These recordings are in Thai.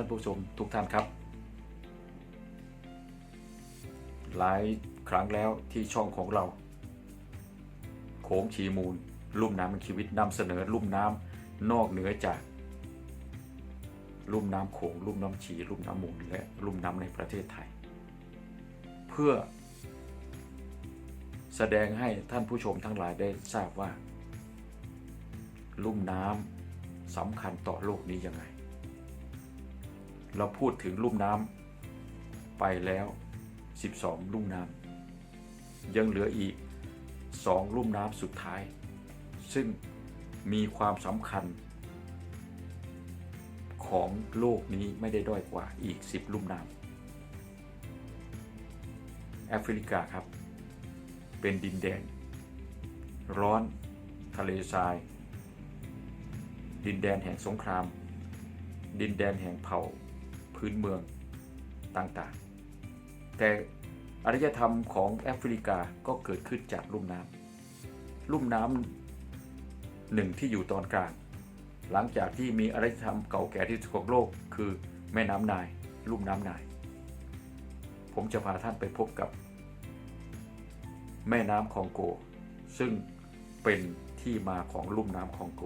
ท่านผู้ชมทุกท่านครับ หลายครั้งแล้วที่ช่องของเรา โขงชีมูล ลุ่มน้ำเป็นชีวิตนำเสนอลุ่มน้ำนอกเหนือจาก ลุ่มน้ำโขงลุ่มน้ำชีลุ่มน้ำมูลและลุ่มน้ำในประเทศไทย เพื่อ แสดงให้ท่านผู้ชมทั้งหลายได้ทราบว่า ลุ่มน้ำสำคัญต่อโลกนี้ยังไง เราพูดถึงลุ่มน้ำไปแล้ว 12 ลุ่มน้ำยังเหลืออีก 2 ลุ่มน้ำสุดท้าย ซึ่งมีความสำคัญ ของโลกนี้ไม่ได้ด้อยกว่าอีก 10 ลุ่มน้ำแอฟริกาครับ เป็นดินแดน ร้อนทะเลทราย ดินแดนแห่งสงคราม ดินแดนแห่งเผ่า พื้นเมืองต่างๆ แต่อารยธรรมของแอฟริกาก็เกิดขึ้นจากลุ่มน้ำลุ่มน้ำหนึ่งที่อยู่ตอนกลาง หลังจากที่มีอารยธรรมเก่าแก่ที่สุดของโลก คือแม่น้ำนาย ลุ่มน้ำนาย ผมจะพาท่านไปพบกับ แม่น้ำคองโก ซึ่งเป็นที่มาของลุ่มน้ำคองโก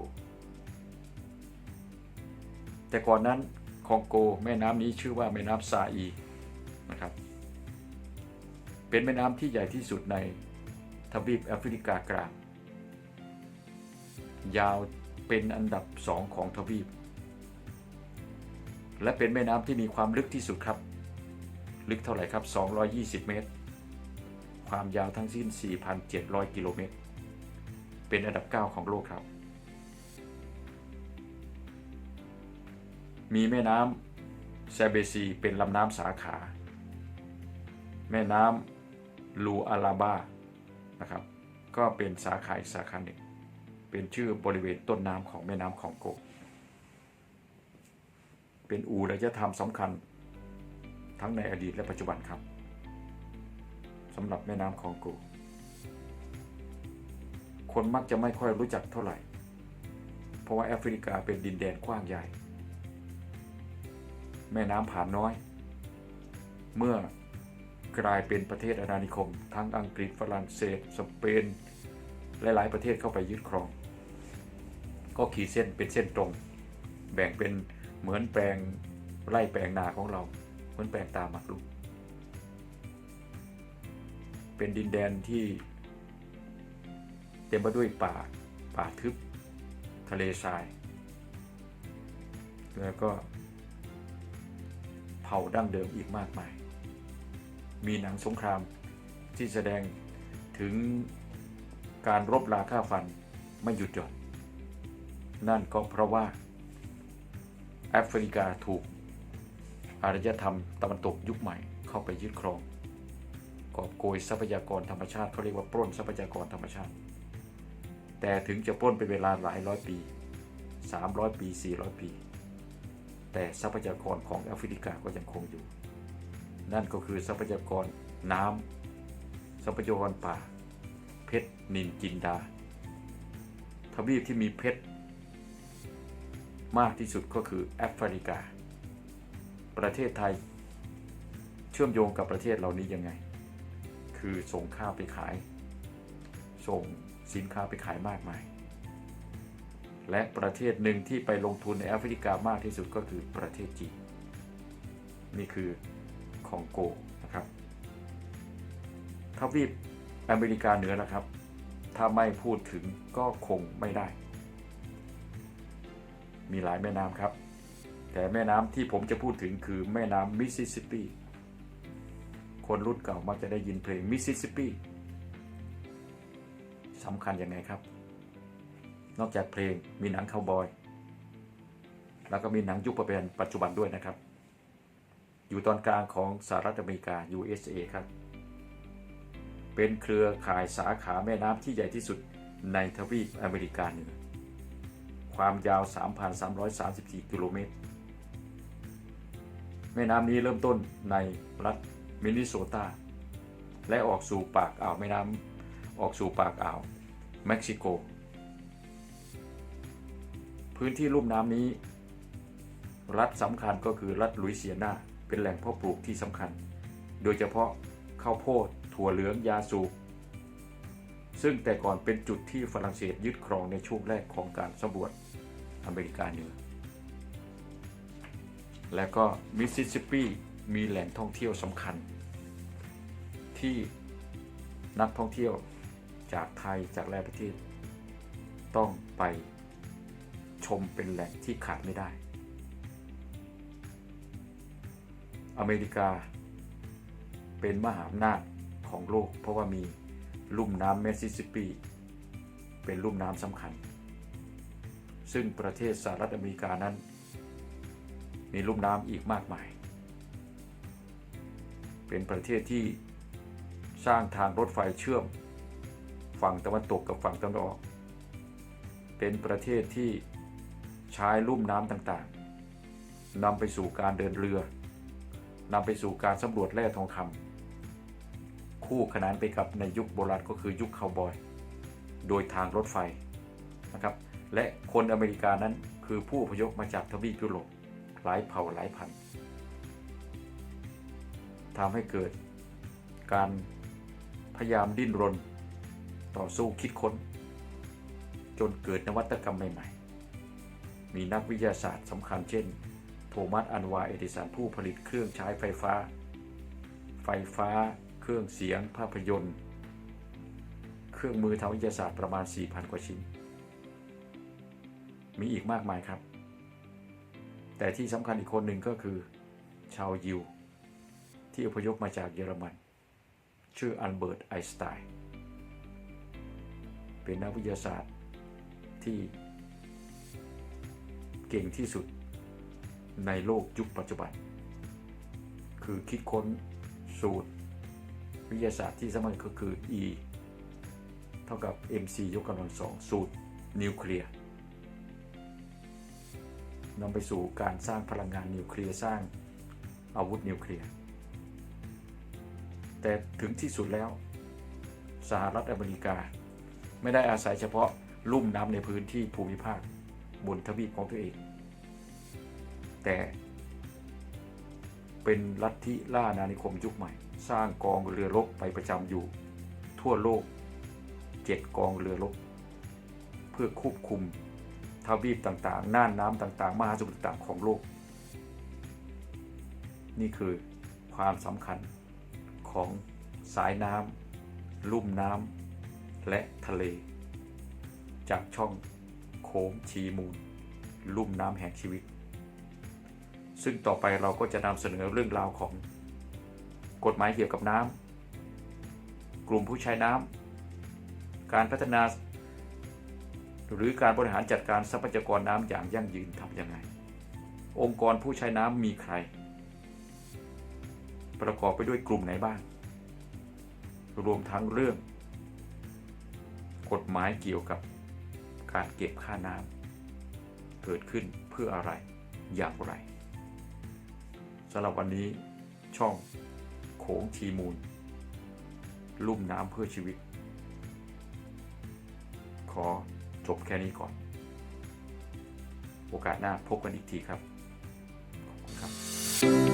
แต่ก่อนนั้น คองโก แม่น้ำนี้ชื่อว่าแม่น้ำซาอีนะครับ เป็นแม่น้ำที่ใหญ่ที่สุดในทวีปแอฟริกากลาง ยาวเป็นอันดับสองของทวีป และเป็นแม่น้ำที่มีความลึกที่สุดครับ ลึกเท่าไหร่ครับ 220 เมตร ความยาวทั้งสิ้น 4,700 กิโลเมตร เป็นอันดับ 9 ของโลกครับ มีแม่น้ำแซเบซีเป็นลำน้ำสาขา แม่น้ำลูอาลาบานะครับ ก็เป็นสาขาอีกสาขาหนึ่ง เป็นชื่อบริเวณต้นน้ำของแม่น้ำของโก เป็นอู่ระยะธรรมสำคัญ ทั้งในอดีตและปัจจุบันครับสำหรับแม่น้ำคองโก คนมักจะไม่ค่อยรู้จักเท่าไหร่ เพราะว่าแอฟริกาเป็นดินแดนกว้างใหญ่ แม่น้ำผ่านน้อย เมื่อกลายเป็นประเทศอาณานิคม ทั้งอังกฤษฝรั่งเศส สเปน หลาย ๆ ประเทศเข้าไปยึดครอง ก็ขีดเส้นเป็นเส้นตรง แบ่งเป็นเหมือนแปลงไร่แปลงนาของเรา เหมือนแปลงตาหมากรุกเป็นดินแดนที่เต็มไปด้วยป่า ป่าทึบ ทะเลทราย แล้วก็ เผ่าดั้งเดิมอีกมากมาย มีหนังสงครามที่แสดงถึงการรบราฆ่าฟันไม่หยุดหย่อน นั่นก็เพราะว่าแอฟริกาถูกอารยธรรมตะวันตกยุคใหม่เข้าไปยึดครอง กอบโกยทรัพยากรธรรมชาติเขาเรียกว่าปล้นทรัพยากรธรรมชาติ แต่ถึงจะปล้นเป็นเวลาหลายร้อยปี 300 ปี 400 ปี แต่ทรัพยากรของแอฟริกาก็ยังคงอยู่ นั่นก็คือทรัพยากรน้ำทรัพยากรป่า เพชรนินจินดา ทวีปที่มีเพชรมากที่สุดก็คือแอฟริกา ประเทศไทย เชื่อมโยงกับประเทศเหล่านี้ยังไง คือส่งข้าวไปขาย ส่งสินค้าไปขายมากมาย และประเทศหนึ่งที่ไปลงทุนในแอฟริกามากที่สุดก็คือประเทศจีน นี่คือคองโกนะครับทวีปอเมริกาเหนือนะครับ ถ้าไม่พูดถึงก็คงไม่ได้ มีหลายแม่น้ำครับ แต่แม่น้ำที่ผมจะพูดถึงคือแม่น้ำมิสซิสซิปปีคนรุ่นเก่ามักจะได้ยินเพลงมิสซิสซิปปีสำคัญยังไงครับ นอกจากเพลงมีหนังคาวบอย แล้วก็มีหนังยุคปัจจุบันด้วยนะครับ อยู่ตอนกลางของสหรัฐอเมริกา USA ครับ เป็นเครือข่ายสาขาแม่น้ำที่ใหญ่ที่สุดในทวีปอเมริกาเหนือ ความยาว 3,334 กิโลเมตร แม่น้ำนี้เริ่มต้นในรัฐมินนิโซตา และออกสู่ปากอ่าวแม่น้ำออกสู่ปากอ่าวเม็กซิโก พื้นที่ลุ่มน้ำนี้ รัฐสำคัญก็คือรัฐลุยเซียนาเป็นแหล่งเพาะปลูกที่สำคัญ โดยเฉพาะข้าวโพดถั่วเหลืองยาสูบซึ่งแต่ก่อนเป็นจุดที่ฝรั่งเศสยึดครองในช่วงแรกของการสำรวจอเมริกาเหนือ และก็มิสซิสซิปปีมีแหล่งท่องเที่ยวสำคัญ ที่นักท่องเที่ยวจากไทยจากหลายประเทศ ต้องไป ชมเป็นแหล่งที่ขาดไม่ได้ อเมริกาเป็นมหาอำนาจของโลก เพราะว่ามีลุ่มน้ำเมสซิสซิปปี เป็นลุ่มน้ำสำคัญ ซึ่งประเทศสหรัฐอเมริกานั้น มีลุ่มน้ำอีกมากมาย เป็นประเทศที่สร้างทางรถไฟเชื่อม ฝั่งตะวันตกกับฝั่งตะวันออก เป็นประเทศที่ ใช้ลุ่มน้ำต่างๆนำไปสู่การเดินเรือนำไปสู่การสำรวจแร่ทองคำคู่ขนานไปกับในยุคโบราณก็คือยุคคาวบอย โดยทางรถไฟนะครับและคนอเมริกานั้นคือผู้อพยพมาจากทวีปยุโรปหลายเผ่าหลายพันธุ์ทำให้เกิดการพยายามดิ้นรน ต่อสู้คิดค้น จนเกิดนวัตกรรมใหม่ ๆ มีนักวิทยาศาสตร์สำคัญเช่น โทมัส อันวา เอดิสัน ผู้ผลิตเครื่องใช้ไฟฟ้า ไฟฟ้า เครื่องเสียง ภาพยนตร์ เครื่องมือทางวิทยาศาสตร์ประมาณ 4,000 กว่าชิ้น มีอีกมากมายครับ แต่ที่สำคัญอีกคนหนึ่งก็คือ ชาวยิว ที่อพยพมาจากเยอรมัน ชื่ออันเบิร์ต ไอน์สไตน์ เป็นนักวิทยาศาสตร์ที่ ก่งที่สุดในโลกยุคปัจจุบัน คือคิดค้นสูตร วิทยาศาสตร์ที่สำคัญก็คือ E เท่ากับ mc ยกกำลังสองสูตรนิวเคลียร์นำไปสู่การสร้างพลังงานนิวเคลียร์สร้างอาวุธนิวเคลียร์ แต่ถึงที่สุดแล้ว สหรัฐอเมริกา ไม่ได้อาศัยเฉพาะลุ่มน้ำในพื้นที่ภูมิภาคบนทวีปของตัวเอง แต่เป็นลัทธิล่านานิคมยุคใหม่ สร้างกองเรือรบไปประจำอยู่ ทั่วโลกเจ็ดกองเรือรบเพื่อควบคุมทวีปต่างๆ น่านน้ำต่างๆ มหาสมุทรต่างๆของโลก นี่คือความสำคัญของสายน้ำลุ่มน้ำและทะเล จากช่องโค้งชีมูล ลุ่มน้ำแห่งชีวิต ซึ่งต่อไปเราก็จะนำเสนอเรื่องราวของกฎหมายเกี่ยวกับน้ำกลุ่มผู้ใช้น้ำการพัฒนา หรือการบริหารจัดการทรัพยากรน้ำอย่างยั่งยืนทำยังไง องค์กรผู้ใช้น้ำมีใคร ประกอบไปด้วยกลุ่มไหนบ้าง รวมทั้งเรื่อง กฎหมายเกี่ยวกับการเก็บค่าน้ำเกิดขึ้นเพื่ออะไรอย่างไร สำหรับวันนี้ช่องโขงทีมูล ลุ่มน้ำเพื่อชีวิต ขอจบแค่นี้ก่อน โอกาสหน้าพบกันอีกทีครับ ขอบคุณครับ